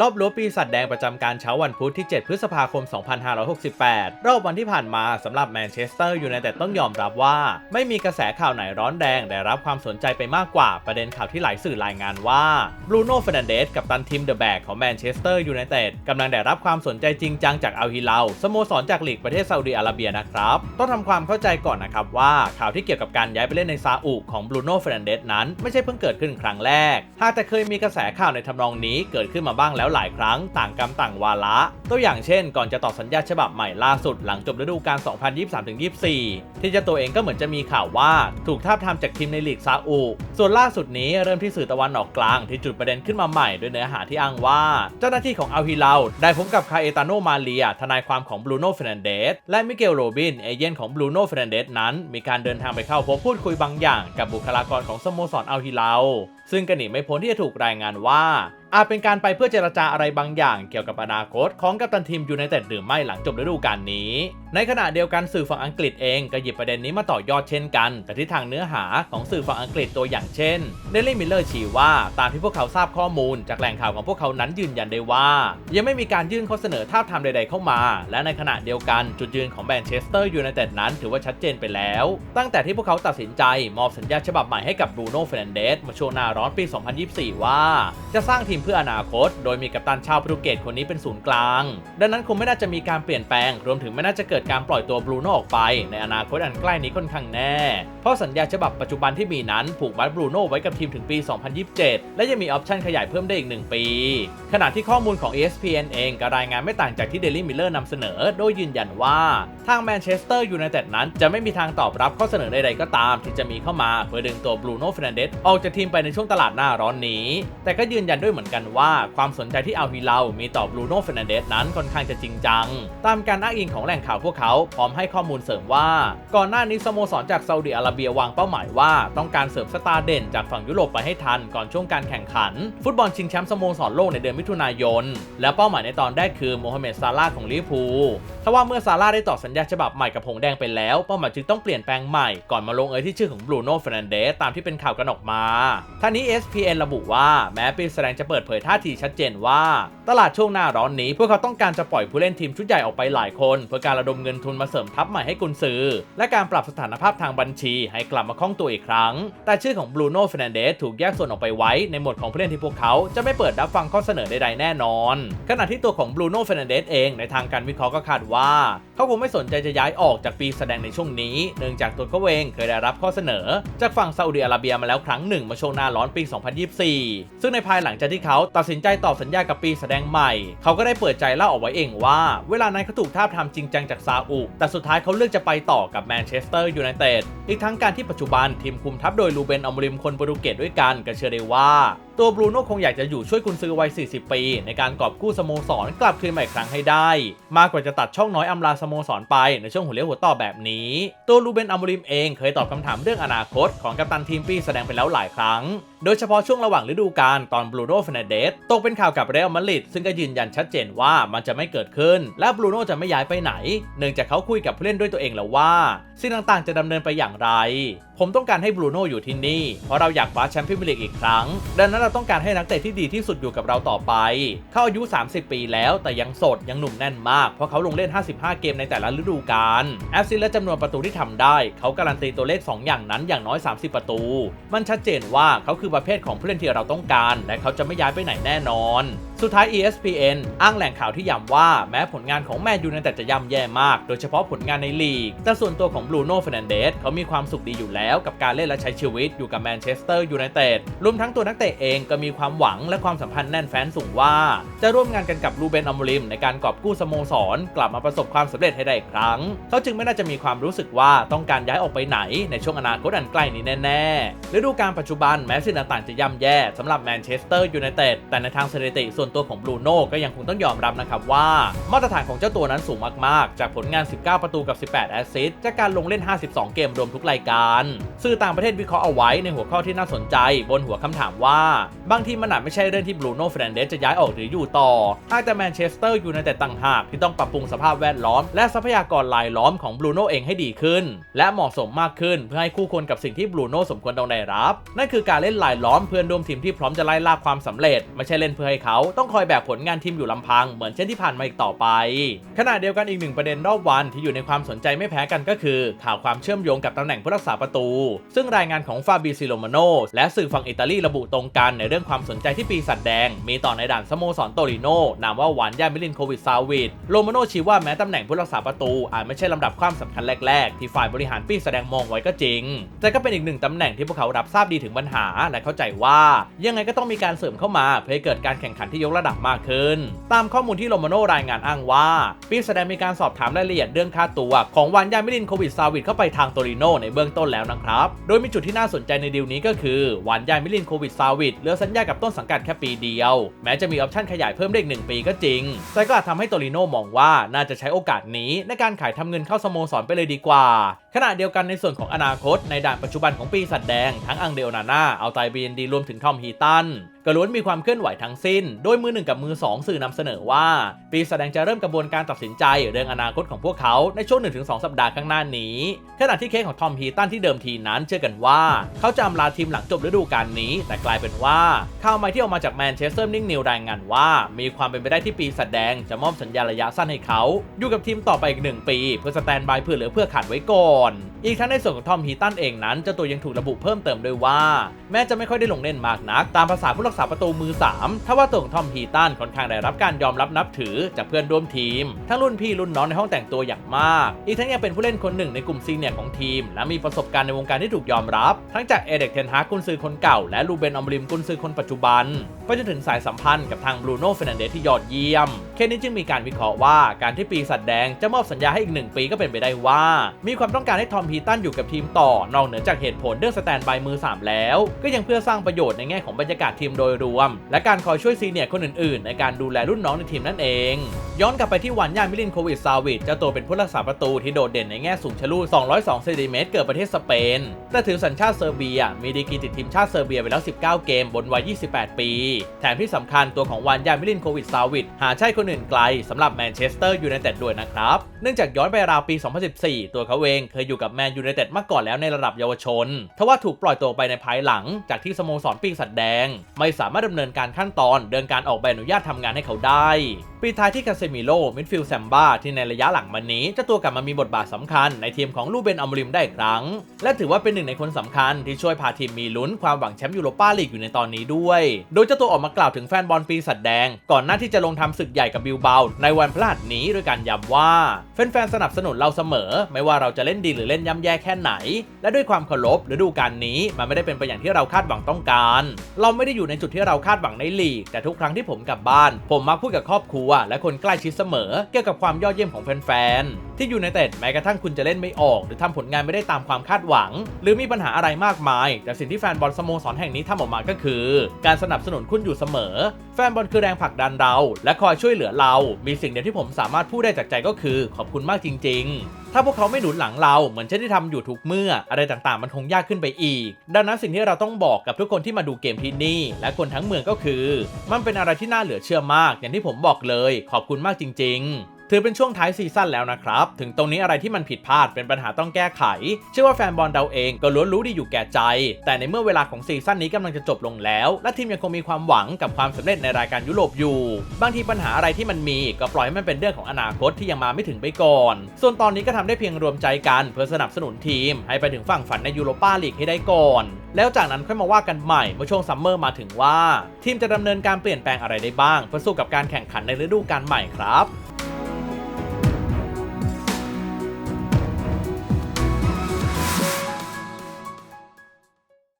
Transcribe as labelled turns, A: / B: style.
A: รอบรั้วปีศาจแดงประจำการเช้าวันพุธที่ 7 พฤษภาคม 2568 รอบวันที่ผ่านมาสำหรับแมนเชสเตอร์ยูไนเต็ดต้องยอมรับว่า ไม่มีกระแสข่าวไหนร้อนแรงได้รับความสนใจไปมากกว่าประเด็นข่าวที่หลายสื่อรายงานว่าบรูโน่เฟรนันเดสกับตันทีมเดอะแบกของแมนเชสเตอร์ยูไนเต็ดกำลังได้รับความสนใจจริงจังจากอัลฮิลาสโมสรจากลีกประเทศซาอุดิอาระเบียนะครับ ต้องทำความเข้าใจก่อนนะครับว่าข่าวที่เกี่ยวกับการย้ายไปเล่นในซาอุของบรูโน่เฟรนันเดสนั้นไม่ใช่เพิ่งเกิดขึ้นครั้งแรกหากแต่เคยมีกระแสข่าวในทำนองนี้เกิดขึ้นมาบ้างแล้วหลายครั้งต่างกรรมต่างวาระตัวอย่างเช่น ก่อนจะต่อสัญญาฉบับใหม่ล่าสุดหลังจบฤดูกาล 2023-24 ที่เจ้าตัวเองก็เหมือนจะมีข่าวว่าถูกทาบทามจากทีมในลีกซาอุ ส่วนล่าสุดนี้เริ่มที่สื่อตะวันออกกลางที่จุดประเด็นขึ้นมาใหม่ด้วยเนื้อหาที่อ้างว่า เจ้าหน้าที่ของอัลฮิลาลได้พบกับคาเอตาโนมาเลีย ทนายความของบรูโน่เฟรนเดสและมิเกลโรบินเอเย่นของบรูโน่เฟรนเดสนั้น มีการเดินทางไปเข้าพบพูดคุยบางอย่าง กับบุคลากรของสโมสรอัลฮิลาลซึ่งก็หนีไม่พ้นที่จะถูกรายงานว่า อาจเป็นการไปเพื่อเจรจาอะไรบางอย่างเกี่ยวกับอนาคตของกัปตันทีมยูไนเต็ดหรือไม่หลังจบฤดูกาลนี้ ในขณะเดียวกันสื่อฝั่งอังกฤษเองก็หยิบประเด็นนี้มาต่อยอดเช่นกัน แต่ที่ทางเนื้อหาของสื่อฝั่งอังกฤษตัวอย่างเช่นเดลี่มิลเลอร์ชี้ว่าตามที่พวกเขาทราบข้อมูล จากแหล่งข่าวของพวกเขานั้นยืนยันได้ว่า ยังไม่มีการยื่นข้อเสนอท้าทามใด ๆเข้ามา และในขณะเดียวกันจุดยืนของแมนเชสเตอร์ยูไนเต็ดนั้นถือว่าชัดเจนไปแล้ว ตั้งแต่ที่พวกเขาตัดสินใจมอบสัญญาฉบับใหม่ให้กับบรูโน่เฟรนเดสมาช่วงหน้าร้อนปี 2024 ว่า จะสร้างทีมพื่ออนาคต โดยมีกัปตันชาวโปรตุเกสคนนี้เป็นศูนย์กลาง ดังนั้นคงไม่น่าจะมีการเปลี่ยนแปลง รวมถึงไม่น่าจะเกิดการปล่อยตัวบรูโน่ออกไป ในอนาคตอันใกล้นี้ค่อนข้างแน่ เพราะสัญญาฉบับปัจจุบันที่มีนั้นผูกมัดบรูโน่ไว้กับทีมถึงปี 2027 และยังมีออปชั่นขยายเพิ่มได้อีก 1 ปี ขณะที่ข้อมูลของ ESPN เองก็รายงานไม่ต่างจากที่เดลี่มิลเลอร์นำเสนอ โดยยืนยันว่าทางแมนเชสเตอร์ยูไนเต็ดนั้นจะไม่มีทางตอบรับข้อเสนอใดๆก็ตาม ที่จะมีเข้ามาเพื่อดึงตัวบรูโน่เฟรนเดสออกจากทีมไปในช่วงตลาดหน้าร้อนนี้ แต่ก็ยืนยันด้วยเหมือนกันว่าความสนใจที่อัลฮิลาลมีต่อบรูโน่เฟรนเดสนั้นค่อนข้างจะจริงจัง ตามการอ้างอิงของแหล่งข่าวพวกเขาพร้อมให้ข้อมูลเสริมว่า ก่อนหน้านี้สโมสรจากซาอุดิอาระเบียวางเป้าหมายว่าต้องการเสริมสตาร์เด่นจากฝั่งยุโรปไปให้ทันก่อนช่วงการแข่งขัน ฟุตบอลชิงแชมป์สโมสรโลกในเดือนมิถุนายน และเป้าหมายในตอนแรกคือโมฮัมเหม็ดซาลาของลิเวอร์พูลทว่าเมื่อซาลาได้ต่อสัญญาฉบับใหม่กับหงแดงไปแล้วเป้าหมายจึงต้องเปลี่ยนแปลงใหม่ก่อนมาลงเอยที่ชื่อของบรูโน่เฟรนันเดสตามที่เป็นข่าวกันออกมาท่านี้ ESPN ระบุว่าแม้ปีแสดงจะเปิดเผยท่าทีชัดเจนว่า ตลาดช่วงหน้าร้อนนี้ พวกเขาต้องการจะปล่อยผู้เล่นทีมชุดใหญ่ออกไปหลายคน เพื่อการระดมเงินทุนมาเสริมทัพใหม่ให้กุนซือ และการปรับสถานภาพทางบัญชี ให้กลับมาคล่องตัวอีกครั้ง แต่ชื่อของบรูโน่เฟรนเดสถูกแยกส่วนออกไปไว้ในหมวดของผู้เล่นที่พวกเขาจะไม่เปิดรับฟังข้อเสนอใดๆแน่นอน ขณะที่ตัวของบรูโน่เฟรนันเดสเองในทางการวิเคราะห์ก็คาดว่า เขาคงไม่สนใจจะย้ายออกจากปีแสดงในช่วงนี้ เนื่องจากตัวเขาเองเคยได้รับข้อเสนอ จากฝั่งซาอุดิอาระเบียมาแล้วครั้งหนึ่งมาช่วงหน้าร้อนปี 2024 ซึ่งในภายหลังจากที่เขาตัดสินใจต่อสัญญากับปีแสดงใหม่ เขาก็ได้เปิดใจเล่าออกไว้เองว่า เวลานั้นเขาถูกท้าบทามจริงจังจากซาอุ แต่สุดท้ายเขาเลือกจะไปต่อกับแมนเชสเตอร์ยูไนเต็ด อีกทั้งการที่ปัจจุบันทีมคุมทัพโดยลูเบนอมริมคนโปรตุเกสด้วยกันก็เชื่อได้ว่า ตัวบรูโน่คงอยากจะอยู่ช่วยกุนซือวัย 40 ปี ในการกอบกู้สโมสรกลับคืนมาอีกครั้งให้ได้ มากกว่าจะตัดช่องน้อยอำลาสโมสรไปในช่วงหัวเลี้ยวหัวต่อแบบนี้ ตัวลูเบนอัมริมเองเคยตอบคำถามเรื่องอนาคตของกัปตันทีมปีแสดงไปแล้วหลายครั้ง โดยเฉพาะช่วงระหว่างฤดูกาลตอนบรูโน่เฟนเดสตกเป็นข่าวกับเรอัลมาดริดซึ่งก็ยืนยันชัดเจนว่ามันจะไม่เกิดขึ้น และบรูโน่จะไม่ย้ายไปไหน เนื่องจากเขาคุยกับผู้เล่นด้วยตัวเองแล้วว่าสิ่งต่างๆ จะดำเนินไปอย่างไร ผมต้องการให้บรูโน่อยู่ที่นี่ เพราะเราอยากคว้าแชมป์พรีเมียร์ลีกอีกครั้ง ดังนั้นเราต้องการให้นักเตะที่ดีที่สุดอยู่กับเราต่อไป เขาอายุ 30 ปีแล้วแต่ยังสดยังหนุ่มแน่นมาก เพราะเขาลงเล่น 55 เกมในแต่ละฤดูกาลแอสซิสต์และจำนวนประตูที่ทำได้ เขาการันตีตัวเลข 2 อย่างนั้นอย่างน้อย 30 ประตู มันชัดเจนว่าเขาคือประเภทของผู้เล่นที่เราต้องการ และเขาจะไม่ย้ายไปไหนแน่นอน สุดท้าย ESPN อ้างแหล่งข่าวที่ย้ำว่าแม้ผลงานของแมนยูในแต่จะย่ำแย่มาก โดยเฉพาะผลงานในลีก แต่ส่วนตัวของบรูโน่เฟรนันเดสเขามีความสุขดีอยู่แล้วแล้วกับการเล่นและใช้ชีวิตอยู่กับแมนเชสเตอร์ยูไนเต็ดรวมทั้งตัวนักเตะเองก็มีความหวังและความสัมพันธ์แน่นแฟ้นสูงว่า จะร่วมงานกันกับลูเบนอมริมในการกอบกู้สโมสร กลับมาประสบความสำเร็จให้ได้อีกครั้ง เขาจึงไม่น่าจะมีความรู้สึกว่าต้องการย้ายออกไปไหนในช่วงอนาคตอันใกล้นี้แน่ๆฤดูกาลปัจจุบันแม้สิ่งต่างๆจะย่ำแย่สำหรับแมนเชสเตอร์ยูไนเต็ดแต่ในทางสถิติส่วนตัวของบรูโน่ก็ยังคงต้องยอมรับนะครับว่า มาตรฐานของเจ้าตัวนั้นสูงมากๆ จากผลงาน 19 ประตูกับ 18 แอสซิสต์จากการลงเล่น 52 เกมรวมทุกรายการสื่อต่างประเทศวิเคราะห์เอาไว้ในหัวข้อที่น่าสนใจ บนหัวคำถามว่า บางทีมันอาจไม่ใช่เรื่องที่บรูโน่เฟรนเดสจะย้ายออกหรืออยู่ต่อหากแต่แมนเชสเตอร์อยูไนเต็ดต่างหากที่ต้องปรับปรุงสภาพแวดล้อม และทรัพยากรรายล้อมของบรูโน่เองให้ดีขึ้น และเหมาะสมมากขึ้น เพื่อให้คู่ควรกับสิ่งที่บรูโน่สมควรต้องได้รับ นั่นคือการเล่นรายล้อมเพื่อนร่วมทีมที่พร้อมจะไล่ล่าความสำเร็จ ไม่ใช่เล่นเพื่อให้เขาต้องคอยแบกผลงานทีมอยู่ลำพังเหมือนเช่นที่ผ่านมาอีกต่อไป ขณะเดียวกันอีกหนึ่งประเด็นรอบวันที่อยู่ในความสนใจไม่แพ้กันก็คือ ข่าวความเชื่อมโยงกับตำแหน่งผู้รักษาประตูซึ่งรายงานของฟาบิซิโลมาโนและสื่อฝั่งอิตาลีระบุตรงกันในเรื่องความสนใจที่ปีศาจแดง มีต่อในด่านสโมสรโตริโนนามว่าหวานย่ามิลินโควิดซาวิดโลมาโนชี้ว่าแม้ตำแหน่งผู้รักษาประตูอาจไม่ใช่ลำดับความสำคัญแรกๆ ที่ฝ่ายบริหารปีแสดงมองไว้ก็จริง แต่ก็เป็นอีกหนึ่งตำแหน่งที่พวกเขารับทราบดีถึงปัญหา และเข้าใจว่ายังไงก็ต้องมีการเสริมเข้ามาเพื่อให้เกิดการแข่งขันที่ยกระดับมากขึ้น ตามข้อมูลที่โลมาโนรายงานอ้างว่าปีแสดงมีการสอบถามรายละเอียดเรื่องค่าตัวของวานยามิลินโควิดซาวิดเข้าไปทางโตริโนในเบื้องต้นแล้วนะครับ โดยมีจุดที่น่าสนใจในดีลนี้ก็คือวานยายมิลินโควิดซาวิดเหลือสัญญากับต้นสังกัดแค่ปีเดียว แม้จะมีออปชั่นขยายเพิ่มได้อีกหนึ่งปีก็จริง แต่ก็อาจทำให้โตริโนมองว่าน่าจะใช้โอกาสนี้ในการขายทำเงินเข้าสโมสรไปเลยดีกว่า ขณะเดียวกันในส่วนของอนาคตในด่านปัจจุบันของปีสัตว์แดงทั้งอังเดลนาน่าเอาไตบีนดีรวมถึงทอมฮีตัน ก็ล้วนมีความเคลื่อนไหวทั้งสิ้น โดยมือหนึ่งกับมือ 2 สื่อนำเสนอว่า ปีแสดงจะเริ่มกระบวนการตัดสินใจเรื่องอนาคตของพวกเขาในช่วง 1-2 สัปดาห์ข้างหน้านี้ ขณะที่เคสของทอมฮีตันที่เดิมทีนั้นเชื่อกันว่า เขาจะอำลาทีมหลังจบฤดูกาลนี้ แต่กลายเป็นว่าข่าวใหม่ที่ออกมาจากแมนเชสเตอร์นิ่งนิวรายงานว่า มีความเป็นไปได้ที่ปีแสดงจะมอบสัญญาระยะสั้นให้เขา อยู่กับทีมต่อไปอีกหนึ่งปี เพื่อสแตนบายเพื่อเหลือเพื่อขาดไว้ก่อนอีกทั้งในส่วนของทอมฮีตันเองนั้นเจ้าตัวยังถูกระบุเพิ่มเติมด้วยว่า แม้จะไม่ค่อยได้ลงเล่นมากนักตามภาษาผู้รักษาประตูมือ 3 ถ้าว่าตัวของทอมฮีตันค่อนข้างได้รับการยอมรับนับถือจากเพื่อนร่วมทีม ทั้งรุ่นพี่รุ่นน้องในห้องแต่งตัวอย่างมาก อีกทั้งยังเป็นผู้เล่นคนหนึ่งในกลุ่มซีเนียร์ของทีม และมีประสบการณ์ในวงการที่ถูกยอมรับ ทั้งจากเอเด็กเทนฮากุนซือคนเก่าและลูเบนอมริมกุนซือคนปัจจุบันไปจนถึงสายสัมพันธ์กับทางบรูโน่เฟรนันเดสที่ยอดเยี่ยม เคสนี้จึงมีการวิเคราะห์ว่าการที่ปีศาจแดงจะมอบสัญญาให้อีกหนึ่งปีก็เป็นไปได้ว่า มีความต้องการให้ทอมฮีตันอยู่กับทีมต่อนอกเหนือจากเหตุผลเรื่องสแตนบายมือ 3 แล้ว ก็ยังเพื่อสร้างประโยชน์ในแง่ของบรรยากาศทีมโดยรวม และการคอยช่วยซีเนียร์คนอื่นๆ ในการดูแลรุ่นน้องในทีมนั่นเอง ย้อนกลับไปที่วันย่ามิลินโควิดซาวิดเจ้าตัวเป็นผู้รักษาประตูที่โดดเด่นในแง่สูงชะลู202เซนติเมตรเกิดประเทศสเปน แต่ถือสัญชาติเซอร์เบีย มีดีกรีติดทีมชาติเซอร์เบียไปแล้ว 19 เกมบนวัย 28 ปี แถมที่สำคัญตัวของวันย่ามิลินโควิดซาวิดหาใช่คนอื่นไกลสำหรับแมนเชสเตอร์ยูไนเต็ดด้วยนะครับ เนื่องจากย้อนไปราวปี 2014 ตัวเขาเองเคยอยู่กับแมนยูไนเต็ดมาก่อนแล้วในระดับเยาวชน ทว่าถูกปล่อยตัวไปในภายหลังจากที่สโมสรปีศาจแดง ไม่สามารถดำเนินการขั้นตอน เดินการออกใบอนุญาตทำงานให้เขาได้ปีท้ายที่คาเซมิโลมิดฟิลด์แซมบ้าที่ในระยะหลังมานี้เจ้าตัวกลับมามีบทบาทสำคัญในทีมของลูเบนอัมริมได้อีกครั้ง และถือว่าเป็นหนึ่งในคนสำคัญที่ช่วยพาทีมมีลุ้นความหวังแชมป์ยูโรปาลีกอยู่ในตอนนี้ด้วย โดยเจ้าตัวออกมากล่าวถึงแฟนบอลปีศาจแดง ก่อนหน้าที่จะลงทำศึกใหญ่กับบิลเบาในวันพฤหัสนี้ด้วยการย้ำว่าแฟนๆสนับสนุนเราเสมอ ไม่ว่าเราจะเล่นดีหรือเล่นย่ำแย่แค่ไหน และด้วยความเคารพฤดูกาลนี้มันไม่ได้เป็นไปอย่างที่เราคาดหวังต้องการ เราไม่ได้อยู่ในจุดที่เราคาดหวังในลีก แต่ทุกครั้งที่ผมกลับบ้าน ผมมักพูดกับครอบครัว และคนใกล้ชิดเสมอ เกี่ยวกับความยอดเยี่ยมของแฟนๆ ที่อยู่ในเต็ดแม้กระทั่งคุณจะเล่นไม่ออก หรือทำผลงานไม่ได้ตามความคาดหวัง หรือมีปัญหาอะไรมากมาย แต่สิ่งที่แฟนบอลสโมสรแห่งนี้ทำออกมาก็คือ การสนับสนุนคุณอยู่เสมอ แฟนบอลคือแรงผลักดันเรา และคอยช่วยเหลือเรา มีสิ่งเดียวที่ผมสามารถพูดได้จากใจก็คือขอบคุณมากจริง ๆถ้าพวกเขาไม่หนุนหลังเราเหมือนเช่นที่ทำอยู่ทุกเมื่อ อะไรต่างๆ มันคงยากขึ้นไปอีก ดังนั้นสิ่งที่เราต้องบอกกับทุกคนที่มาดูเกมที่นี่ และคนทั้งเมืองก็คือ มันเป็นอะไรที่น่าเหลือเชื่อมาก อย่างที่ผมบอกเลย ขอบคุณมากจริง ๆ ถือเป็นช่วงท้ายซีซั่นแล้วนะครับ ถึงตรงนี้อะไรที่มันผิดพลาดเป็นปัญหาต้องแก้ไข เชื่อว่าแฟนบอลเราเองก็ล้วนรู้ดีอยู่แก่ใจ แต่ในเมื่อเวลาของซีซั่นนี้กำลังจะจบลงแล้ว และทีมยังคงมีความหวังกับความสำเร็จในรายการยุโรปอยู่ บางทีปัญหาอะไรที่มันมีก็ปล่อยให้มันเป็นเรื่องของอนาคตที่ยังมาไม่ถึงไปก่อน ส่วนตอนนี้ก็ทำได้เพียงรวมใจกันเพื่อสนับสนุนทีม ให้ไปถึงฝั่งฝันในยูโรปาลีกให้ได้ก่อน แล้วจากนั้นค่อยมาว่ากันใหม่เมื่อช่วงซัมเมอร์มาถึงว่า ทีมจะดำเนินการเปลี่ยนแปลงอะไรได้บ้างเพื่อสู้กับการแข่งขันในฤดูกาลใหม่ครับ